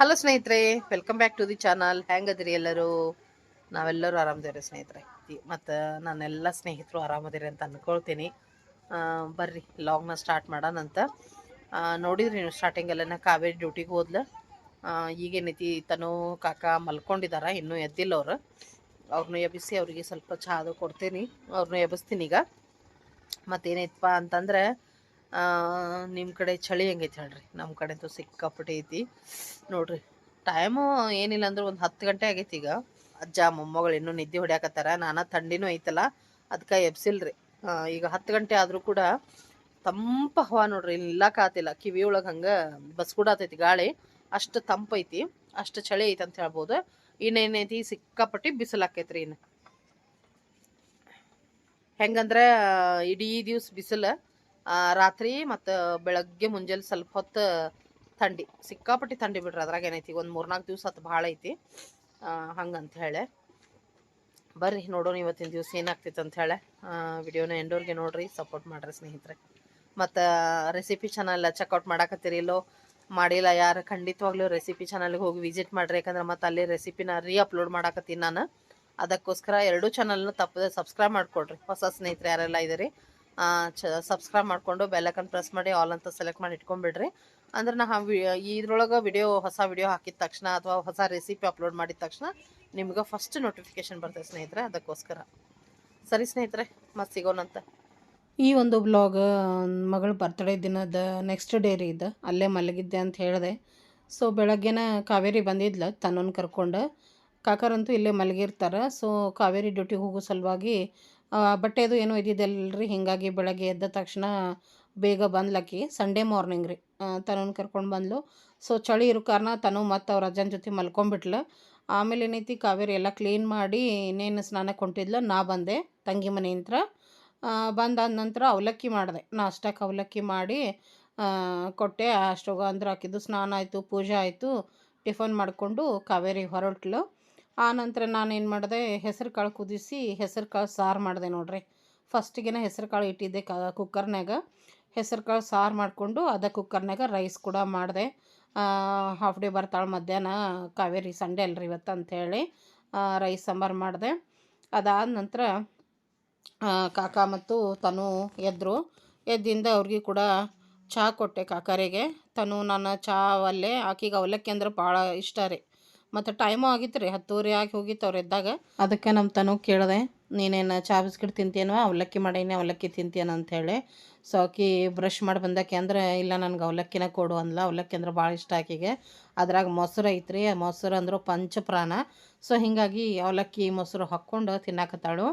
Hello ಸ್ನೇಹಿತರೆ. Welcome back to the channel ಹೆಂಗದಿರಿ ಎಲ್ಲರೂ? ನಾವೆಲ್ಲರೂ ಆರಾಮದೇವ್ರಿ ಸ್ನೇಹಿತರೆ. ಮತ್ತು ನಾನೆಲ್ಲ ಸ್ನೇಹಿತರು ಆರಾಮದಿರಿ ಅಂತ ಅಂದ್ಕೊಳ್ತೀನಿ ಬರ್ರಿ ಲಾಗ್ನ ಸ್ಟಾರ್ಟ್ ಮಾಡೋಣಂತ ಅಂತ. ನೋಡಿದ್ರಿ ನೀವು ಸ್ಟಾರ್ಟಿಂಗಲ್ಲೆನ ಕಾವೇರಿ ಡ್ಯೂಟಿಗೆ ಹೋದ್ಲ? ಈಗೇನೈತಿ ತನು ಕಾಕ ಮಲ್ಕೊಂಡಿದ್ದಾರೆ ಇನ್ನೂ ಎದ್ದಿಲ್ಲ ಅವರು. ಅವ್ರನ್ನ ಎಬ್ಬಿಸಿ ಅವರಿಗೆ ಸ್ವಲ್ಪ ಚಹಾದು ಕೊಡ್ತೀನಿ. ಅವ್ರನ್ನ ಎಬ್ಬಿಸ್ತೀನಿ ಈಗ. ಮತ್ತೇನೈತಪ್ಪ ಅಂತಂದ್ರೆ ನಿಮ್ಮ ಕಡೆ ಚಳಿ ಹೆಂಗೈತೆ ಹೇಳ್ರಿ? ನಮ್ಮ ಕಡೆ ಅಂತೂ ಸಿಕ್ಕಾಪಟ್ಟೆ ಐತಿ ನೋಡ್ರಿ ಟೈಮು ಏನಿಲ್ಲ ಅಂದ್ರೆ ಒಂದು ಹತ್ತು ಗಂಟೆ ಆಗೈತಿ ಈಗ. ಅಜ್ಜ, ಮೊಮ್ಮಗಳು ಇನ್ನೂ ನಿದ್ದೆ ಹೊಡ್ಯಾಕತ್ತಾರ. ನಾನಾ ಥಂಡಿನೂ ಐತಲ್ಲ ಅದಕ್ಕೆ ಎಬ್ಸಿಲ್ರಿ. ಈಗ ಹತ್ತು ಗಂಟೆ ಆದರೂ ಕೂಡ ತಂಪ ಹವಾ ನೋಡ್ರಿ ಇಲ್ಲಕ್ಕ ಆತಿಲ್ಲ. ಕಿವಿ ಒಳಗೆ ಹಂಗೆ ಬಸ್ಗುಡಾತೈತಿ ಗಾಳಿ. ಅಷ್ಟು ತಂಪೈತಿ ಅಷ್ಟು ಚಳಿ ಐತಿ ಅಂತ ಹೇಳ್ಬೋದು. ಇನ್ನೇನೈತಿ ಸಿಕ್ಕಾಪಟ್ಟಿ ಬಿಸಿಲಾಕೈತ್ರಿ ಇನ್ನು. ಹೆಂಗಂದ್ರೆ ಇಡೀ ದಿವ್ಸ ಬಿಸಿಲು. ರಾತ್ರಿ ಮತ್ತು ಬೆಳಗ್ಗೆ ಮುಂಜಾನೆ ಸ್ವಲ್ಪ ಹೊತ್ತು ಥಂಡಿ, ಸಿಕ್ಕಾಪಟ್ಟಿ ಥಂಡಿ ಬಿಡ್ರಿ ಅದ್ರಾಗ ಏನೈತಿ, ಒಂದು ಮೂರ್ನಾಲ್ಕು ದಿವ್ಸ ಹತ್ತು ಭಾಳ ಐತಿ. ಹಂಗಂತ ಹೇಳಿ ಬರ್ರಿ ನೋಡೋಣ ಇವತ್ತಿನ ದಿವಸ ಏನಾಗ್ತೈತೆ ಅಂತ ಹೇಳಿ ವಿಡಿಯೋನ ಎಂಡೋರ್ಗೆ ನೋಡ್ರಿ ಸಪೋರ್ಟ್ ಮಾಡಿರಿ ಸ್ನೇಹಿತರೆ. ಮತ್ತು ರೆಸಿಪಿ ಚಾನಲ್ ಚೆಕ್ಔಟ್ ಮಾಡಾಕತ್ತೀರಿ ಇಲ್ಲೋ? ಮಾಡಿಲ್ಲ ಯಾರು, ಖಂಡಿತವಾಗ್ಲೂ ರೆಸಿಪಿ ಚಾನಲ್ಗೆ ಹೋಗಿ ವಿಸಿಟ್ ಮಾಡ್ರಿ, ಯಾಕಂದ್ರೆ ಮತ್ತೆ ಅಲ್ಲಿ ರೆಸಿಪಿನ ರೀ ಅಪ್ಲೋಡ್ ಮಾಡಾಕತ್ತೀನಿ ನಾನು. ಅದಕ್ಕೋಸ್ಕರ ಎರಡೂ ಚಾನಲ್ನ ತಪ್ಪದೆ ಸಬ್ಸ್ಕ್ರೈಬ್ ಮಾಡ್ಕೊಡ್ರಿ, ಹೊಸ ಸ್ನೇಹಿತರೆ ಯಾರೆಲ್ಲ ಇದ್ದೀರಿ ಸಬ್ಸ್ಕ್ರೈಬ್ ಮಾಡಿಕೊಂಡು ಬೆಲ್ಲೈಕನ್ ಪ್ರೆಸ್ ಮಾಡಿ ಆಲ್ ಅಂತ ಸೆಲೆಕ್ಟ್ ಮಾಡಿ ಇಟ್ಕೊಂಡ್ಬಿಡ್ರಿ. ಅಂದ್ರೆ ನಾ ಇದ್ರೊಳಗೆ ವಿಡಿಯೋ ಹೊಸ ವಿಡಿಯೋ ಹಾಕಿದ ತಕ್ಷಣ ಅಥವಾ ಹೊಸ ರೆಸಿಪಿ ಅಪ್ಲೋಡ್ ಮಾಡಿದ ತಕ್ಷಣ ನಿಮ್ಗೆ ಫಸ್ಟ್ ನೋಟಿಫಿಕೇಶನ್ ಬರ್ತದೆ ಸ್ನೇಹಿತರೆ, ಅದಕ್ಕೋಸ್ಕರ. ಸರಿ ಸ್ನೇಹಿತರೆ, ಮತ್ತೆ ಸಿಗೋಣಂತ ಈ ಒಂದು ಬ್ಲಾಗ್ ಮಗಳ ಬರ್ತ್ಡೇ ದಿನದ ನೆಕ್ಸ್ಟ್ ಡೇ ರೀ ಇದು. ಅಲ್ಲೇ ಮಲಗಿದ್ದೆ ಅಂತ ಹೇಳಿದೆ. ಸೊ ಬೆಳಗ್ಗೆನ ಕಾವೇರಿ ಬಂದಿದ್ಲ ತನ್ನನ್ನು ಕರ್ಕೊಂಡು. ಕಾಕರಂತೂ ಇಲ್ಲೇ ಮಲಗಿರ್ತಾರೆ. ಸೊ ಕಾವೇರಿ ಡ್ಯೂಟಿಗೆ ಹೋಗೋ ಸಲುವಾಗಿ ಬಟ್ಟೆದು ಏನೋ ಇದ್ದಿದ್ದಲ್ರಿ, ಹೀಗಾಗಿ ಬೆಳಗ್ಗೆ ಎದ್ದ ತಕ್ಷಣ ಬೇಗ ಬಂದ್ಲಕ್ಕಿ. ಸಂಡೇ ಮಾರ್ನಿಂಗ್ ರೀ ತನೂನ್ ಕರ್ಕೊಂಡು ಬಂದ್ಲು. ಸೊ ಚಳಿ ಇರೋ ಕಾರಣ ತನು ಮತ್ತು ಅವ್ರ ಅಜ್ಜನ ಜೊತೆ ಮಲ್ಕೊಂಡ್ಬಿಟ್ಲು ಆಮೇಲೆ ಏನೈತಿ, ಕಾವೇರಿ ಎಲ್ಲ ಕ್ಲೀನ್ ಮಾಡಿ ಇನ್ನೇನು ಸ್ನಾನಕ್ಕೆ ಹೊಂಟಿದ್ಲು, ನಾ ಬಂದೆ ತಂಗಿ ಮನೆಯಿಂದ ಬಂದಾದ ನಂತರ ಅವಲಕ್ಕಿ ಮಾಡಿದೆ. ನಾಷ್ಟಕ್ಕೆ ಅವಲಕ್ಕಿ ಮಾಡಿ ಕೊಟ್ಟೆ, ಅಷ್ಟೊಗ ಅಂದ್ರೆ ಹಾಕಿದ್ದು, ಸ್ನಾನ ಆಯಿತು, ಪೂಜೆ ಆಯಿತು, ಟಿಫನ್ ಮಾಡಿಕೊಂಡು ಕಾವೇರಿ ಹೊರಟ್ಲು. ಆ ನಂತರ ನಾನೇನು ಮಾಡಿದೆ, ಹೆಸರು ಕಾಳು ಕುದಿಸಿ, ಹೆಸರು ಕಾಳು ಸಾರು ಮಾಡಿದೆ ನೋಡ್ರಿ. ಫಸ್ಟಿಗೆನೇ ಹೆಸರು ಕಾಳು ಇಟ್ಟಿದ್ದೆ ಕ ಕುಕ್ಕರ್ನಾಗ ಹೆಸರು ಕಾಳು ಸಾರು ಮಾಡಿಕೊಂಡು ಅದ ಕುಕ್ಕರ್ನಾಗ ರೈಸ್ ಕೂಡ ಮಾಡಿದೆ. ಹಾಫ್ ಡೇ ಬರ್ತಾಳೆ ಮಧ್ಯಾಹ್ನ, ಕಾವೇರಿ ಸಂಡೇ ಅಲ್ರಿ ಇವತ್ತು ಅಂಥೇಳಿ ರೈಸ್ ಸಾಂಬಾರು ಮಾಡಿದೆ. ಅದಾದ ನಂತರ ಕಾಕ ಮತ್ತು ತನು ಎದ್ರು. ಎದ್ದಿಂದ ಅವ್ರಿಗೆ ಕೂಡ ಚಹಾ ಕೊಟ್ಟೆ ಕಾಕರಿಗೆ. ತನು ನಾನು ಚಹಾ ಅಲ್ಲೇ ಆಕಿಗೆ ಅವಲಕ್ಕಿ ಅಂದ್ರೆ ಭಾಳ ಇಷ್ಟ ರೀ. ಮತ್ತು ಟೈಮು ಆಗಿತ್ತು ರೀ, ಹತ್ತುವರೆ ಆಗಿ ಹೋಗಿತ್ತು ಅವ್ರು ಇದ್ದಾಗ ಅದಕ್ಕೆ ನಮ್ಮ ತನು ಕೇಳಿದೆ, ನೀನೇನು ಚಾ, ಬಿಸ್ಕಿಟ್ ತಿಂತೇನೋ ಅವಲಕ್ಕಿ ಮಾಡೀನಿ, ಅವಲಕ್ಕಿ ಅಂತ ಅಂಥೇಳಿ ಸೊ ಆಕಿ ಬ್ರಷ್ ಮಾಡಿ ಬಂದಾಕೆ ಅಂದ್ರೆ, ಇಲ್ಲ ನನಗೆ ಅವಲಕ್ಕಿನ ಕೊಡು ಅಂದ್ಲ. ಅವಲಕ್ಕಿ ಅಂದ್ರೆ ಭಾಳ ಇಷ್ಟ ಆಕಿಗೆ. ಅದ್ರಾಗ ಮೊಸರು ಐತ್ರಿ. ಮೊಸರು ಅಂದ್ರೆ ಪಂಚಪ್ರಾಣ. ಸೊ ಹೀಗಾಗಿ ಅವಲಕ್ಕಿ, ಮೊಸರು ಹಾಕ್ಕೊಂಡು ತಿನ್ನಾಕತ್ತಾಳು.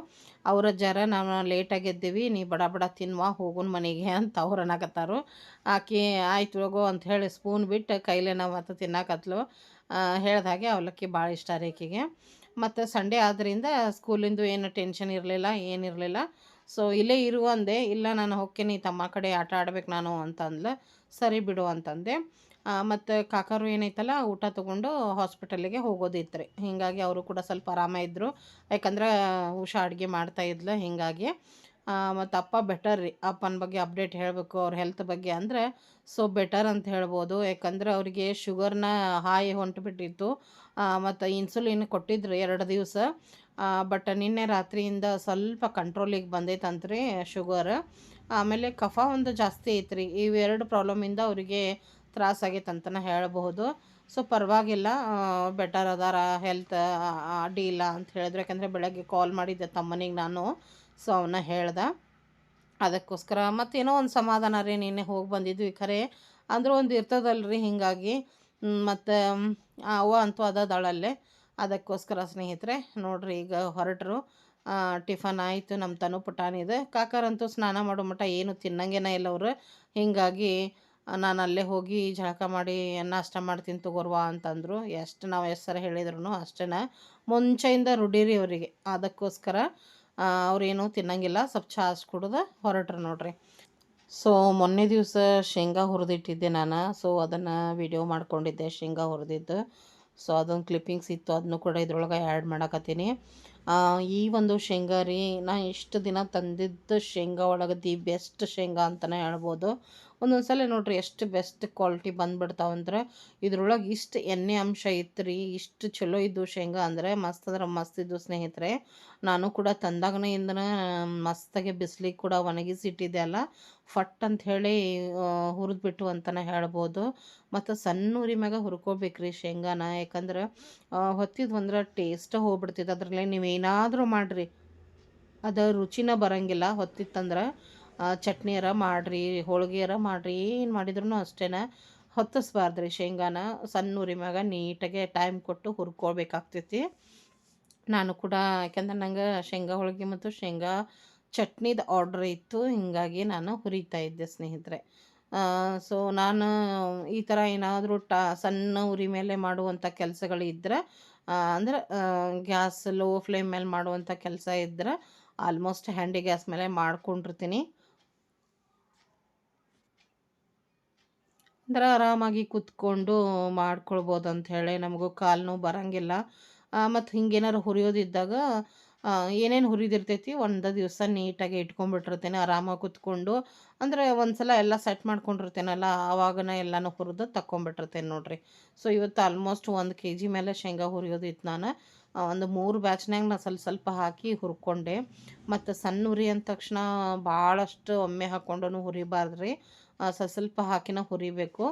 ಅವ್ರ ಜರ ನಾವು ಲೇಟಾಗಿ ಎದ್ದೀವಿ. ನೀ ಬಡ ಬಡ ತಿನ್ವಾ, ಹೋಗುನ್ ಮನೆಗೆ ಅಂತ ಅವ್ರು ಅನ್ನಕತ್ತಾರು. ಆಕಿ, ಆಯ್ತು ಹೋಗೋ ಅಂತ ಹೇಳಿ ಸ್ಪೂನ್ ಬಿಟ್ಟು ಕೈಲೇ ನಾವು ಮತ್ತು ತಿನ್ನಾಕತ್ಲು. ಹೇಳ್ದ ಹಾಗೆ ಅವಲಕ್ಕಿ ಭಾಳ ಇಷ್ಟ ರೀ ಮತ್ತು ಸಂಡೇ ಆದ್ದರಿಂದ ಸ್ಕೂಲಿಂದು ಏನು ಟೆನ್ಷನ್ ಇರಲಿಲ್ಲ ಏನಿರಲಿಲ್ಲ ಸೊ, ಇಲ್ಲೇ ಇರು ಅಂದೆ, ಇಲ್ಲ ನಾನು ಹೋಗ್ತೀನಿ ತಮ್ಮ ಕಡೆ ಆಟ ಆಡ್ಬೇಕು ನಾನು ಅಂತಂದ್ಲು. ಸರಿ ಬಿಡು ಅಂತಂದೆ. ಮತ್ತು ಕಾಕರು ಏನೈತಲ್ಲ, ಊಟ ತೊಗೊಂಡು ಹಾಸ್ಪಿಟಲಿಗೆ ಹೋಗೋದಿತ್ತು ಹೀಗಾಗಿ ಅವರು ಕೂಡ ಸ್ವಲ್ಪ ಆರಾಮ ಇದ್ದರು ಯಾಕಂದ್ರೆ ಹುಷಾ ಅಡುಗೆ ಮಾಡ್ತಾ ಇದ್ಲು ಹೀಗಾಗಿ. ಮತ್ತು ಅಪ್ಪ ಬೆಟರ್ ರೀ. ಅಪ್ಪನ ಬಗ್ಗೆ ಅಪ್ಡೇಟ್ ಹೇಳಬೇಕು, ಅವ್ರ ಹೆಲ್ತ್ ಬಗ್ಗೆ ಅಂದರೆ ಸೊ ಬೆಟರ್ ಅಂತ ಹೇಳ್ಬೋದು. ಯಾಕಂದ್ರೆ, ಅವರಿಗೆ ಶುಗರ್ನ ಹಾಯಿ ಹೊಂಟ್ಬಿಟ್ಟಿತ್ತು. ಮತ್ತು ಇನ್ಸುಲಿನ್ ಕೊಟ್ಟಿದ್ರು ಎರಡು ದಿವಸ. ಬಟ್ ನಿನ್ನೆ ರಾತ್ರಿಯಿಂದ ಸ್ವಲ್ಪ ಕಂಟ್ರೋಲಿಗೆ ಬಂದೈತಂತ್ರಿ ಶುಗರ್ ಆಮೇಲೆ ಕಫ ಒಂದು ಜಾಸ್ತಿ ಐತ್ರಿ. ಇವೆರಡು ಪ್ರಾಬ್ಲಮಿಂದ ಅವರಿಗೆ ತ್ರಾಸಾಗೈತಂತನ ಹೇಳಬಹುದು. ಸೊ ಪರವಾಗಿಲ್ಲ ಬೆಟರ್ ಅದಾರ ಹೆಲ್ತ್ ಅಡ್ಡಿ ಇಲ್ಲ ಅಂತ ಹೇಳಿದ್ರು. ಯಾಕಂದರೆ ಬೆಳಗ್ಗೆ ಕಾಲ್ ಮಾಡಿದ್ದೆ ತಮ್ಮನಿಗೆ ನಾನು. ಸೊ ಅವನ್ನ ಹೇಳ್ದೆ. ಅದಕ್ಕೋಸ್ಕರ ಮತ್ತೇನೋ ಒಂದು ಸಮಾಧಾನ ರೀ, ನಿನ್ನೆ ಹೋಗಿ ಬಂದಿದ್ವಿ ಖರೆ. ಅಂದ್ರೆ ಒಂದು ಇರ್ತದಲ್ರಿ ಹೀಗಾಗಿ. ಮತ್ತು ಅವ್ವ ಅಂತೂ ಅದದಳಲ್ಲೇ ಅದಕ್ಕೋಸ್ಕರ ಸ್ನೇಹಿತರೆ, ನೋಡ್ರಿ ಈಗ ಹೊರಟರು. ಟಿಫನ್ ಆಯಿತು ನಮ್ಮ ತನು ಪುಟಾಣಿದೆ ಕಾಕರಂತೂ ಸ್ನಾನ ಮಾಡೋ ಮಟ್ಟ ಏನು ತಿನ್ನಂಗೇನ ಇಲ್ಲ ಅವರು. ಹೀಗಾಗಿ ನಾನು ಅಲ್ಲೇ ಹೋಗಿ ಜಳಕ ಮಾಡಿ ನಾಷ್ಟ ಮಾಡ್ತೀನಿ ತಗೋರ್ವಾ ಅಂತಂದರು. ಎಷ್ಟು ನಾವು ಎಷ್ಟು ಸರ ಹೇಳಿದ್ರು ಅಷ್ಟೇ ಮುಂಚೆಯಿಂದ ರುಡೀರಿ ಅವರಿಗೆ. ಅದಕ್ಕೋಸ್ಕರ ಅವ್ರೇನು ತಿನ್ನಂಗಿಲ್ಲ. ಸ್ವಲ್ಪ ಚಾಸ್ ಕುಡ್ದು ಹೊರಟ್ರು ನೋಡ್ರಿ. ಸೊ ಮೊನ್ನೆ ದಿವಸ ಶೇಂಗಾ ಹುರಿದಿಟ್ಟಿದ್ದೆ ನಾನು. ಸೊ ಅದನ್ನು ವಿಡಿಯೋ ಮಾಡ್ಕೊಂಡಿದ್ದೆ, ಶೇಂಗಾ ಹುರಿದಿದ್ದು. ಸೊ ಅದೊಂದು ಕ್ಲಿಪ್ಪಿಂಗ್ಸ್ ಇತ್ತು. ಅದನ್ನು ಕೂಡ ಇದ್ರೊಳಗೆ ಆ್ಯಡ್ ಮಾಡಕತ್ತೀನಿ. ಈ ಒಂದು ಶೇಂಗಾ ರೀ, ನಾ ಇಷ್ಟು ದಿನ ತಂದಿದ್ದ ಶೇಂಗಾ ಒಳಗೆ ದಿ ಬೆಸ್ಟ್ ಶೇಂಗಾ ಅಂತಲೇ ಹೇಳ್ಬೋದು. ಒಂದೊಂದು ಸಲ ನೋಡ್ರಿ ಎಷ್ಟು ಬೆಸ್ಟ್ ಕ್ವಾಲಿಟಿ ಬಂದ್ಬಿಡ್ತಾವಂದ್ರೆ. ಇದ್ರೊಳಗೆ ಇಷ್ಟು ಎಣ್ಣೆ ಅಂಶ ಇತ್ತು ರೀ ಇಷ್ಟು ಚಲೋ ಇದ್ದು ಶೇಂಗಾ ಅಂದರೆ ಮಸ್ತ್ ಅಂದ್ರೆ ಮಸ್ತ್ ಇದ್ದು ಸ್ನೇಹಿತರೆ. ನಾನು ಕೂಡ ತಂದಾಗನೇ ಇಂದನ ಮಸ್ತಾಗಿ ಬಿಸಿಲಿಗೆ ಕೂಡ ಒಣಗಿಸಿ ಇಟ್ಟಿದ್ದೆ ಅಲ್ಲ. ಫಟ್ ಅಂತ ಹೇಳಿ ಹುರಿದ್ಬಿಟ್ಟು ಅಂತಲೇ ಹೇಳ್ಬೋದು. ಮತ್ತು ಸಣ್ಣ ಉರಿ ಮ್ಯಾಗ ಹುರ್ಕೋಬೇಕ್ರಿ ಶೇಂಗಾನ. ಯಾಕಂದ್ರೆ ಹೊತ್ತಿದ್ವು ಅಂದ್ರೆ ಟೇಸ್ಟ್ ಹೋಗ್ಬಿಡ್ತಿದ್ದು ಅದರಲ್ಲಿ ನೀವೇನಾದರೂ ಮಾಡಿರಿ. ಅದು ರುಚಿನ ಬರಂಗಿಲ್ಲ. ಹೊತ್ತಿತ್ತಂದ್ರೆ ಚಟ್ನಿಯರ ಮಾಡಿರಿ ಹೋಳಿಗೆಯರ ಮಾಡಿರಿ, ಏನು ಮಾಡಿದ್ರು ಅಷ್ಟೇ ಹೊತ್ತಿಸ್ಬಾರ್ದ್ರಿ ಶೇಂಗಾನ. ಸಣ್ಣ ಉರಿ ಮ್ಯಾಗ ನೀಟಾಗೆ ಟೈಮ್ ಕೊಟ್ಟು ಹುರ್ಕೊಳ್ಬೇಕಾಗ್ತೈತಿ ನಾನು ಕೂಡ, ಯಾಕೆಂದ್ರೆ ನಂಗೆ ಶೇಂಗಾ ಹೋಳಿಗೆ ಮತ್ತು ಶೇಂಗಾ ಚಟ್ನಿದ ಆರ್ಡ್ರ್ ಇತ್ತು, ಹೀಗಾಗಿ ನಾನು ಹುರಿತಾ ಇದ್ದೆ ಸ್ನೇಹಿತರೆ. ಸೊ ನಾನು ಈ ಥರ ಏನಾದರೂ ಟಾ, ಸಣ್ಣ ಉರಿ ಮೇಲೆ ಮಾಡುವಂಥ ಕೆಲಸಗಳಿದ್ರೆ ಅಂದ್ರೆ ಗ್ಯಾಸ್ ಲೋ ಫ್ಲೇಮ್ ಮೇಲೆ ಮಾಡುವಂಥ ಕೆಲಸ ಇದ್ದರೆ ಆಲ್ಮೋಸ್ಟ್ ಹ್ಯಾಂಡಿ ಗ್ಯಾಸ್ ಮೇಲೆ ಮಾಡ್ಕೊಂಡಿರ್ತೀನಿ. ಅಂದ್ರೆ ಆರಾಮಾಗಿ ಕೂತ್ಕೊಂಡು ಮಾಡ್ಕೊಳ್ಬೋದು ಅಂತ ಹೇಳಿ ನಮಗೂ ಕಾಲು ನೋವು ಬರೋಂಗಿಲ್ಲ. ಮತ್ತು ಹಿಂಗೇನಾರು ಹುರಿಯೋದಿದ್ದಾಗ ಏನೇನು ಹುರಿದಿರ್ತೈತಿ ಒಂದು ದಿವಸ ನೀಟಾಗಿ ಇಟ್ಕೊಂಡ್ಬಿಟ್ಟಿರ್ತೇನೆ, ಆರಾಮಾಗಿ ಕೂತ್ಕೊಂಡು. ಅಂದರೆ ಒಂದು ಸಲ ಎಲ್ಲ ಸೆಟ್ ಮಾಡ್ಕೊಂಡಿರ್ತೇನಲ್ಲ, ಆವಾಗನ ಎಲ್ಲನೂ ಹುರಿದು ತಕ್ಕೊಂಬಿಟ್ಟಿರ್ತೇನೆ ನೋಡಿರಿ. ಸೊ ಇವತ್ತು ಆಲ್ಮೋಸ್ಟ್ ಒಂದು ಕೆ ಜಿ ಮೇಲೆ ಶೇಂಗಾ ಹುರಿಯೋದಿತ್ತು ನಾನು. ಒಂದು ಮೂರು ಬ್ಯಾಚ್ನಾಗ ನಾನು ಸ್ವಲ್ಪ ಸ್ವಲ್ಪ ಹಾಕಿ ಹುರ್ಕೊಂಡೆ. ಮತ್ತು ಸಣ್ಣ ಹುರಿ ಅಂದ ತಕ್ಷಣ ಭಾಳಷ್ಟು ಒಮ್ಮೆ ಹಾಕ್ಕೊಂಡು ಹುರಿಬಾರ್ದು ರೀ ಸ್ವಲ್ಪ ಸ್ವಲ್ಪ ಹಾಕಿನ ಹುರಿಬೇಕು.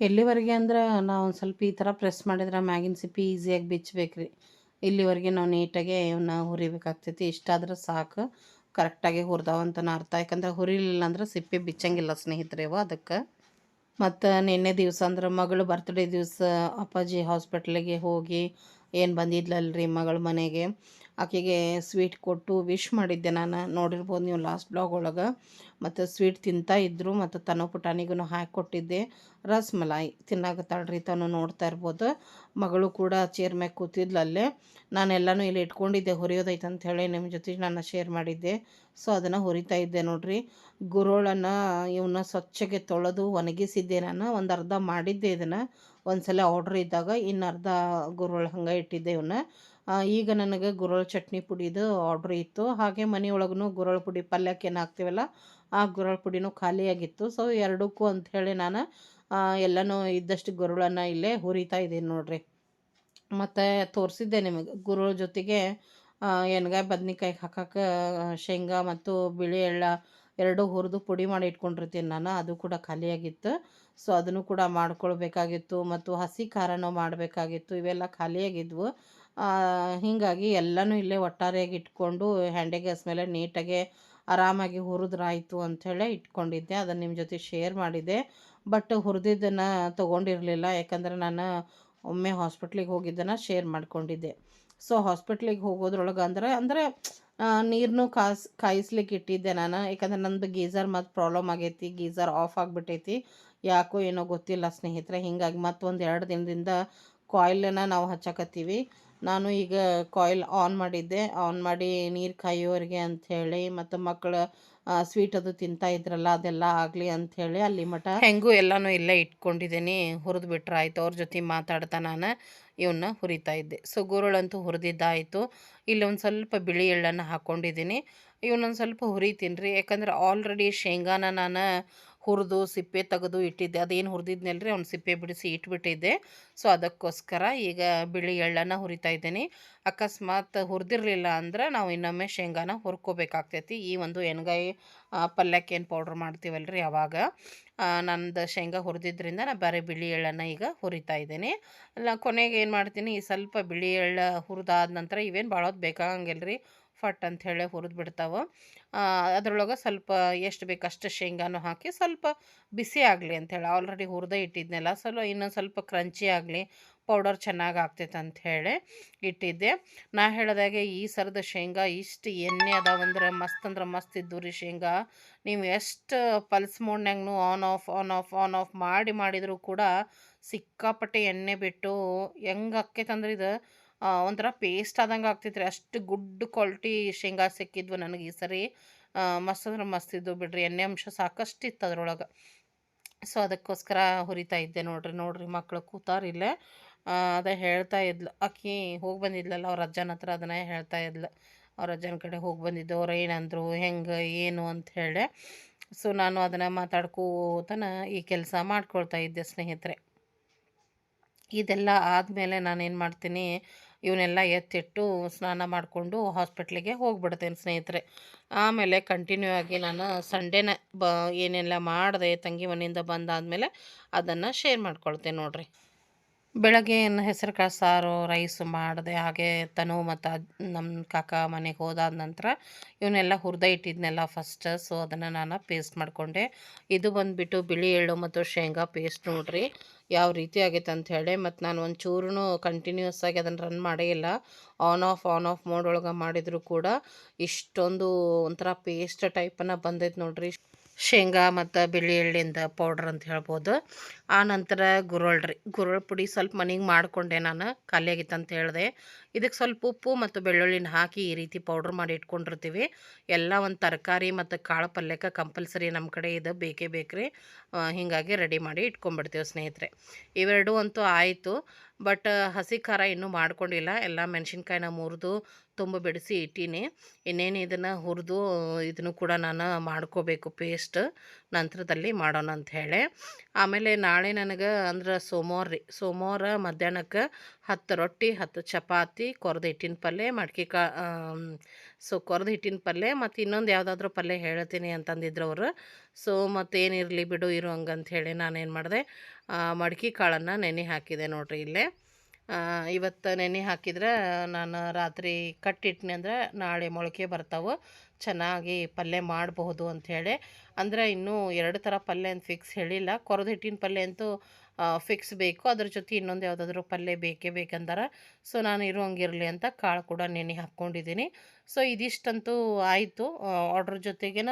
ಎಲ್ಲಿವರೆಗೆ ಅಂದ್ರೆ ನಾವು ಒಂದು ಸ್ವಲ್ಪ ಈ ಥರ ಪ್ರೆಸ್ ಮಾಡಿದ್ರೆ ಮ್ಯಾಗಿನ ಸಿಪ್ಪಿ ಈಸಿಯಾಗಿ ಬಿಚ್ಚಬೇಕು ರೀ ಇಲ್ಲಿವರೆಗೆ ನಾವು ನೀಟಾಗಿ ಇವನ್ನ ಹುರಿಬೇಕಾಗ್ತೈತಿ. ಇಷ್ಟಾದ್ರೆ ಸಾಕು. ಕರೆಕ್ಟಾಗಿ ಹುರಿದಾವಂತನ ಅರ್ಥ. ಯಾಕಂದ್ರೆ ಹುರಿಲಿಲ್ಲ ಅಂದ್ರೆ ಸಿಪ್ಪೆ ಬಿಚ್ಚಂಗಿಲ್ಲ ಸ್ನೇಹಿತರೆ ಅದಕ್ಕೆ. ಮತ್ತು ನಿನ್ನೆ ದಿವಸ ಅಂದ್ರೆ ಮಗಳು ಬರ್ತ್ಡೇ ದಿವಸ ಅಪ್ಪಾಜಿ ಹಾಸ್ಪಿಟ್ಲಿಗೆ ಹೋಗಿ ಏನು ಬಂದಿದ್ಲಲ್ರಿ ಮಗಳ ಮನೆಗೆ. ಆಕೆಗೆ ಸ್ವೀಟ್ ಕೊಟ್ಟು ವಿಶ್ ಮಾಡಿದ್ದೆ ನಾನು. ನೋಡಿರ್ಬೋದು ನೀವು ಲಾಸ್ಟ್ ಬ್ಲಾಗ್ ಒಳಗೆ. ಮತ್ತು ಸ್ವೀಟ್ ತಿಂತಾ ಇದ್ದರು ಮತ್ತು ತನ್ನ ಪುಟಾಣಿಗೂ ಹಾಕಿ ಕೊಟ್ಟಿದ್ದೆ. ರಸ್ಮಲಾಯಿ ತಿನ್ನಾಕತ್ತಾಳ್ರಿ ತಾನು ನೋಡ್ತಾ ಇರ್ಬೋದು. ಮಗಳು ಕೂಡ ಚೇರ್ ಮ್ಯಾಗ ಕೂತಿದ್ಲು ಅಲ್ಲೇ. ನಾನೆಲ್ಲನೂ ಇಲ್ಲಿ ಇಟ್ಕೊಂಡಿದ್ದೆ, ಹುರಿಯೋದೈತೆ ಹೇಳಿ ನಿಮ್ಮ ಜೊತೆ ನಾನು ಶೇರ್ ಮಾಡಿದ್ದೆ. ಸೊ ಅದನ್ನು ಹುರಿತಾ ಇದ್ದೆ ನೋಡ್ರಿ. ಗುರುಳನ್ನು ಇವನ್ನ ಸ್ವಚ್ಛಗೆ ತೊಳೆದು ಒಣಗಿಸಿದ್ದೆ ನಾನು. ಒಂದು ಅರ್ಧ ಮಾಡಿದ್ದೆ ಇದನ್ನು. ಒಂದು ಸಲ ಆರ್ಡ್ರ್ ಇದ್ದಾಗ ಇನ್ನು ಅರ್ಧ ಗುರುಳ ಹಂಗೆ ಇಟ್ಟಿದ್ದೆ ಇವನ್ನ ಈಗ ನನಗೆ ಗುರಳ್ ಚಟ್ನಿ ಪುಡಿದು ಆರ್ಡ್ರ್ ಇತ್ತು. ಹಾಗೆ ಮನೆಯೊಳಗೂ ಗುರಳ್ ಪುಡಿ ಪಲ್ಯಕ್ಕೆ ಏನು ಹಾಕ್ತೀವಲ್ಲ, ಆ ಗುರಳ್ ಪುಡಿನೂ ಖಾಲಿಯಾಗಿತ್ತು. ಸೊ ಎರಡಕ್ಕೂ ಅಂಥೇಳಿ ನಾನು ಎಲ್ಲನೂ ಇದ್ದಷ್ಟು ಗುರುಳನ್ನು ಇಲ್ಲೇ ಹುರಿತಾ ಇದ್ದೀನಿ ನೋಡಿರಿ. ಮತ್ತು ತೋರಿಸಿದ್ದೆ ನಿಮಗೆ, ಗುರುಳ ಜೊತೆಗೆ ಎಣ್ಗಾಯಿ ಬದ್ನಿಕಾಯಿ ಹಾಕಕ್ಕೆ ಶೇಂಗಾ ಮತ್ತು ಬಿಳಿ ಎಳ್ಳ ಎರಡೂ ಹುರಿದು ಪುಡಿ ಮಾಡಿ ಇಟ್ಕೊಂಡಿರ್ತೀನಿ ನಾನು, ಅದು ಕೂಡ ಖಾಲಿಯಾಗಿತ್ತು. ಸೊ ಅದನ್ನು ಕೂಡ ಮಾಡ್ಕೊಳ್ಬೇಕಾಗಿತ್ತು. ಮತ್ತು ಹಸಿ ಖಾರನೂ ಮಾಡಬೇಕಾಗಿತ್ತು. ಇವೆಲ್ಲ ಖಾಲಿಯಾಗಿದ್ವು. ಹೀಗಾಗಿ ಎಲ್ಲನೂ ಇಲ್ಲೇ ಒಟ್ಟಾರೆಯಾಗಿ ಇಟ್ಕೊಂಡು ಹ್ಯಾಂಡೆ ಗ್ಯಾಸ್ ಮೇಲೆ ನೀಟಾಗೆ ಆರಾಮಾಗಿ ಹುರಿದ್ರಾಯ್ತು ಅಂಥೇಳಿ ಇಟ್ಕೊಂಡಿದ್ದೆ. ಅದನ್ನು ನಿಮ್ಮ ಜೊತೆ ಶೇರ್ ಮಾಡಿದ್ದೆ. ಬಟ್ ಹುರಿದಿದ್ದನ್ನು ತೊಗೊಂಡಿರಲಿಲ್ಲ. ಯಾಕಂದ್ರೆ ನಾನು ಒಮ್ಮೆ ಹಾಸ್ಪಿಟ್ಲಿಗೆ ಹೋಗಿದ್ದನ್ನು ಶೇರ್ ಮಾಡಿಕೊಂಡಿದ್ದೆ. ಸೊ ಹಾಸ್ಪಿಟ್ಲಿಗೆ ಹೋಗೋದ್ರೊಳಗೆ ಅಂದ್ರೆ, ಅಂದರೆ ನೀರನ್ನು ಕಾಸ್ ಕಾಯಿಸ್ಲಿಕ್ಕೆ ಇಟ್ಟಿದ್ದೆ ನಾನು. ಯಾಕಂದ್ರೆ ನಂದು ಗೀಝರ್ ಮತ್ತು ಪ್ರಾಬ್ಲಮ್ ಆಗೈತಿ. ಗೀಝರ್ ಆಫ್ ಆಗಿಬಿಟ್ಟೈತಿ ಯಾಕೋ ಏನೋ ಗೊತ್ತಿಲ್ಲ ಸ್ನೇಹಿತರೆ. ಹೀಗಾಗಿ ಮತ್ತೊಂದು ಎರಡು ದಿನದಿಂದ ಕಾಯಿಲನ್ನು ನಾವು ಹಚ್ಚಕತ್ತೀವಿ. ನಾನು ಈಗ ಕಾಯಿಲ್ ಆನ್ ಮಾಡಿದ್ದೆ. ಆನ್ ಮಾಡಿ ನೀರು ಕಾಯೋರಿಗೆ ಅಂಥೇಳಿ ಮತ್ತು ಮಕ್ಕಳು ಸ್ವೀಟ್ ಅದು ತಿಂತಾ ಇದ್ರಲ್ಲ, ಅದೆಲ್ಲ ಆಗಲಿ ಅಂಥೇಳಿ ಅಲ್ಲಿ ಮಠ ಹೆಂಗೂ ಎಲ್ಲನೂ ಇಲ್ಲೇ ಇಟ್ಕೊಂಡಿದ್ದೀನಿ. ಹುರಿದು ಬಿಟ್ರೆ ಆಯಿತು. ಅವ್ರ ಜೊತೆ ಮಾತಾಡ್ತಾ ನಾನು ಇವನ್ನ ಹುರಿತಾ ಇದ್ದೆ. ಸೊ ಗುರುಳಂತೂ ಹುರಿದಿದ್ದಾಯಿತು. ಇಲ್ಲಿ ಒಂದು ಸ್ವಲ್ಪ ಬಿಳಿ ಎಳ್ಳನ್ನು ಹಾಕ್ಕೊಂಡಿದ್ದೀನಿ ಇವನ್ನೊಂದು ಸ್ವಲ್ಪ ಹುರಿತೀನಿ ರೀ. ಯಾಕಂದ್ರೆ ಆಲ್ರೆಡಿ ಶೇಂಗಾನ ನಾನು ಹುರಿದು ಸಿಪ್ಪೆ ತೆಗೆದು ಇಟ್ಟಿದ್ದೆ. ಅದೇನು ಹುರಿದಿದ್ನಲ್ಲ ರೀ ಅವ್ನು ಸಿಪ್ಪೆ ಬಿಡಿಸಿ ಇಟ್ಬಿಟ್ಟಿದ್ದೆ. ಸೊ, ಅದಕ್ಕೋಸ್ಕರ ಈಗ ಬಿಳಿ ಎಳ್ಳನ್ನು ಹುರಿತಾ ಇದ್ದೀನಿ. ಅಕಸ್ಮಾತ್ ಹುರಿದಿರಲಿಲ್ಲ ಅಂದ್ರೆ ನಾವು ಇನ್ನೊಮ್ಮೆ ಶೇಂಗಾನ ಹುರ್ಕೋಬೇಕಾಗ್ತೈತಿ. ಈ ಒಂದು ಎಣ್ಗಾಯಿ ಪಲ್ಯಕ್ಕೆ ಏನು ಪೌಡ್ರ್ ಮಾಡ್ತೀವಲ್ಲ ರೀ ಅವಾಗ ನಂದು ಶೇಂಗಾ ಹುರಿದಿದ್ರಿಂದ ನಾನು ಬೇರೆ ಬಿಳಿ ಎಳ್ಳನ್ನು ಈಗ ಹುರಿತಾ ಇದ್ದೀನಿ. ಅಲ್ಲ ಕೊನೆಗೆ ಏನು ಮಾಡ್ತೀನಿ, ಈ ಸ್ವಲ್ಪ ಬಿಳಿ ಎಳ್ಳು ಹುರಿದಾದ ನಂತರ ಇವೇನು ಭಾಳ ಹೊತ್ತು ಬೇಕಾಗಂಗಿಲ್ಲ ರೀ ಫಟ್ ಅಂಥೇಳಿ ಹುರಿದು ಬಿಡ್ತಾವೆ. ಅದ್ರೊಳಗೆ ಸ್ವಲ್ಪ ಎಷ್ಟು ಬೇಕು ಅಷ್ಟು ಶೇಂಗಾನು ಹಾಕಿ ಸ್ವಲ್ಪ ಬಿಸಿ ಆಗಲಿ ಅಂಥೇಳಿ ಆಲ್ರೆಡಿ ಹುರಿದೇ ಇಟ್ಟಿದ್ನೆಲ್ಲ ಸ್ವಲ್ಪ ಇನ್ನೊಂದು ಸ್ವಲ್ಪ ಕ್ರಂಚಿ ಆಗಲಿ ಪೌಡರ್ ಚೆನ್ನಾಗಿ ಆಗ್ತೈತೆ ಅಂಥೇಳಿ ಇಟ್ಟಿದ್ದೆ. ನಾ ಹೇಳಿದಾಗೆ ಈ ಸರದ ಶೇಂಗಾ ಇಷ್ಟು ಎಣ್ಣೆ ಅದಾವಂದ್ರೆ ಮಸ್ತ್ ಅಂದ್ರೆ ಮಸ್ತ್ ಇದ್ದು ರೀ ಶೇಂಗಾ. ನೀವು ಎಷ್ಟು pulse ಮೋಡ್ನ್ಯಾಗೂ on off on off on off ಮಾಡಿ ಮಾಡಿದರೂ ಕೂಡ ಸಿಕ್ಕಾಪಟ್ಟೆ ಎಣ್ಣೆ ಬಿಟ್ಟು ಹೆಂಗೆ ಆಕ್ಕೈತಂದ್ರೆ ಇದು ಆ, ಒಂಥರ ಪೇಸ್ಟ್ ಆದಂಗೆ ಆಗ್ತಿತ್ತು ರೀ ಅಷ್ಟು ಗುಡ್ ಕ್ವಾಲಿಟಿ ಶೇಂಗಾ ಸಿಕ್ಕಿದ್ವು ನನಗೆ ಈ ಸರಿ. ಮಸ್ತ್ ಅಂದ್ರೆ ಮಸ್ತ್ ಬಿಡ್ರಿ. ಎಣ್ಣೆ ಅಂಶ ಸಾಕಷ್ಟು ಇತ್ತು ಅದ್ರೊಳಗೆ. ಸೊ ಅದಕ್ಕೋಸ್ಕರ ಹುರಿತಾ ಇದ್ದೆ ನೋಡ್ರಿ. ನೋಡ್ರಿ ಮಕ್ಕಳು ಕೂತಾರಿಲ್ಲೇ ಅದೇ ಹೇಳ್ತಾ ಇದ್ಲು. ಆಕಿ ಹೋಗಿ ಬಂದಿದ್ಲಲ್ಲ ಅವ್ರ ಅಜ್ಜನ ಹತ್ರ ಅದನ್ನೇ ಹೇಳ್ತಾ ಇದ್ಲು. ಅವ್ರ ಅಜ್ಜನ ಕಡೆ ಹೋಗಿ ಬಂದಿದ್ದು. ಅವ್ರು ಏನಂದ್ರು ಹೆಂಗೆ? ಏನು ಅಂತ ಹೇಳಿ. ಸೊ ನಾನು ಅದನ್ನು ಮಾತಾಡ್ಕೋತನ ಈ ಕೆಲಸ ಮಾಡ್ಕೊಳ್ತಾ ಇದ್ದೆ ಸ್ನೇಹಿತರೆ. ಇದೆಲ್ಲ ಆದಮೇಲೆ ನಾನೇನು ಮಾಡ್ತೀನಿ? ಇವನ್ನೆಲ್ಲ ಎತ್ತಿಟ್ಟು ಸ್ನಾನ ಮಾಡಿಕೊಂಡು ಹಾಸ್ಪಿಟ್ಲಿಗೆ ಹೋಗ್ಬಿಡ್ತೇನೆ ಸ್ನೇಹಿತರೆ. ಆಮೇಲೆ ಕಂಟಿನ್ಯೂ ಆಗಿ ನಾನು ಸಂಡೇನ ಬ ಏನೆಲ್ಲ ಮಾಡಿದೆ ತಂಗಿ ಮನೆಯಿಂದ ಬಂದಾದಮೇಲೆ ಅದನ್ನು ಶೇರ್ ಮಾಡ್ಕೊಳ್ತೇನೆ ನೋಡ್ರಿ. ಬೆಳಗ್ಗೆ ಏನು ಹೆಸರು ಕಾಳು ಸಾರು ರೈಸು ಮಾಡಿದೆ ಹಾಗೆ ತನು ಮತ್ತು ನಮ್ಮ ಕಾಕ ಮನೆಗೆ ಹೋದಾದ ನಂತರ ಇವನ್ನೆಲ್ಲ ಹುರಿದ ಇಟ್ಟಿದ್ನೆಲ್ಲ ಫಸ್ಟ್ ಸೊ ಅದನ್ನು ನಾನು ಪೇಸ್ಟ್ ಮಾಡಿಕೊಂಡೆ. ಇದು ಬಂದುಬಿಟ್ಟು ಬಿಳಿ ಎಳ್ಳು ಮತ್ತು ಶೇಂಗಾ ಪೇಸ್ಟ್ ನೋಡ್ರಿ. ಯಾವ ರೀತಿ ಆಗೈತೆ ಅಂತ ಹೇಳಿ. ಮತ್ತು ನಾನು ಒಂದು ಚೂರು ಕಂಟಿನ್ಯೂಸ್ ಆಗಿ ಅದನ್ನು ರನ್ ಮಾಡೇ ಇಲ್ಲ. On off on off mode ಒಳಗೆ ಮಾಡಿದರೂ ಕೂಡ ಇಷ್ಟೊಂದು ಒಂಥರ ಪೇಸ್ಟ್ ಟೈಪನ್ನು ಬಂದೈತೆ ನೋಡ್ರಿ. ಶೇಂಗಾ ಮತ್ತು ಬಿಳಿ ಎಳ್ಳಿಂದ ಪೌಡ್ರ್ ಅಂತ ಹೇಳ್ಬೋದು. ಆ ನಂತರ ಗುರುಳ್ರಿ ರೀ, ಗುರೋಳ್ ಪುಡಿ ಸ್ವಲ್ಪ ಮನೆಗೆ ಮಾಡಿಕೊಂಡೆ ನಾನು, ಖಾಲಿ ಆಗಿತ್ತು ಅಂತ ಹೇಳಿದೆ. ಇದಕ್ಕೆ ಸ್ವಲ್ಪ ಉಪ್ಪು ಮತ್ತು ಬೆಳ್ಳುಳ್ಳಿನ ಹಾಕಿ ಈ ರೀತಿ ಪೌಡ್ರ್ ಮಾಡಿ ಇಟ್ಕೊಂಡಿರ್ತೀವಿ. ಎಲ್ಲ ಒಂದು ತರಕಾರಿ ಮತ್ತು ಕಾಳು ಪಲ್ಯಕ್ಕೆ ಕಂಪಲ್ಸರಿ ನಮ್ಮ ಕಡೆ ಇದು ಬೇಕೇ ಬೇಕ್ರಿ. ರೀ ಹೀಗಾಗಿ ರೆಡಿ ಮಾಡಿ ಇಟ್ಕೊಂಬಿಡ್ತೀವಿ ಸ್ನೇಹಿತರೆ. ಇವೆರಡೂ ಅಂತೂ ಆಯಿತು. ಬಟ್ ಹಸಿ ಖಾರ ಇನ್ನೂ ಮಾಡ್ಕೊಂಡಿಲ್ಲ. ಎಲ್ಲ ಮೆಣಸಿನ್ಕಾಯಿನ ಮುರಿದು ತುಂಬ ಬಿಡಿಸಿ ಇಟ್ಟೀನಿ. ಇನ್ನೇನು ಇದನ್ನು ಹುರಿದು, ಇದನ್ನು ಕೂಡ ನಾನು ಮಾಡ್ಕೋಬೇಕು ಪೇಸ್ಟ್ ನಂತರದಲ್ಲಿ ಮಾಡೋಣ ಅಂತ ಹೇಳಿ. ಆಮೇಲೆ ನಾಳೆ ನನಗೆ ಅಂದ್ರೆ ಸೋಮವಾರ ರೀ, ಸೋಮವಾರ ಮಧ್ಯಾಹ್ನಕ್ಕೆ ಹತ್ತು ರೊಟ್ಟಿ, ಹತ್ತು ಚಪಾತಿ ಕೊರ್ದು ಹಿಟ್ಟಿನ ಪಲ್ಯ ಮಡ್ಕೆ ಕಾ ಸೊ, ಕೊರದ ಹಿಟ್ಟಿನ ಪಲ್ಯ ಮತ್ತು ಇನ್ನೊಂದು ಯಾವುದಾದ್ರೂ ಪಲ್ಯ ಹೇಳ್ತೀನಿ ಅಂತಂದಿದ್ರು ಅವರು. ಸೊ, ಮತ್ತೇನಿರಲಿ ಬಿಡು ಇರು ಹೇಳಿ ನಾನೇನು ಮಾಡಿದೆ ಮಡ್ಕೆ ಕಾಳನ್ನು ನೆನೆ ಹಾಕಿದೆ ನೋಡ್ರಿ ಇಲ್ಲೇ. ಇವತ್ತು ನೆನೆ ಹಾಕಿದ್ರೆ ನಾನು ರಾತ್ರಿ ಕಟ್ಟಿಟ್ಟಿನಿ ಅಂದ್ರೆ ನಾಳೆ ಮೊಳಕೆ ಬರ್ತಾವೆ. ಚೆನ್ನಾಗಿ ಪಲ್ಯ ಮಾಡಬಹುದು ಅಂಥೇಳಿ ಅಂದರೆ ಇನ್ನೂ ಎರಡು ಥರ ಪಲ್ಯ ಅಂತ ಫಿಕ್ಸ್ ಹೇಳಿಲ್ಲ. ಕೊರದ ಹಿಟ್ಟಿನ ಪಲ್ಯ ಅಂತೂ ಫಿಕ್ಸ್ ಬೇಕು. ಅದ್ರ ಜೊತೆ ಇನ್ನೊಂದು ಯಾವುದಾದ್ರೂ ಪಲ್ಯ ಬೇಕೇ ಬೇಕಂದಾರ. ಸೊ ನಾನು ಇರುವಂಗಿರಲಿ ಅಂತ ಕಾಳು ಕೂಡ ನೆನೆ ಹಾಕ್ಕೊಂಡಿದ್ದೀನಿ ಸೊ ಇದಿಷ್ಟಂತೂ ಆಯಿತು. ಆರ್ಡ್ರ್ ಜೊತೆಗೇನ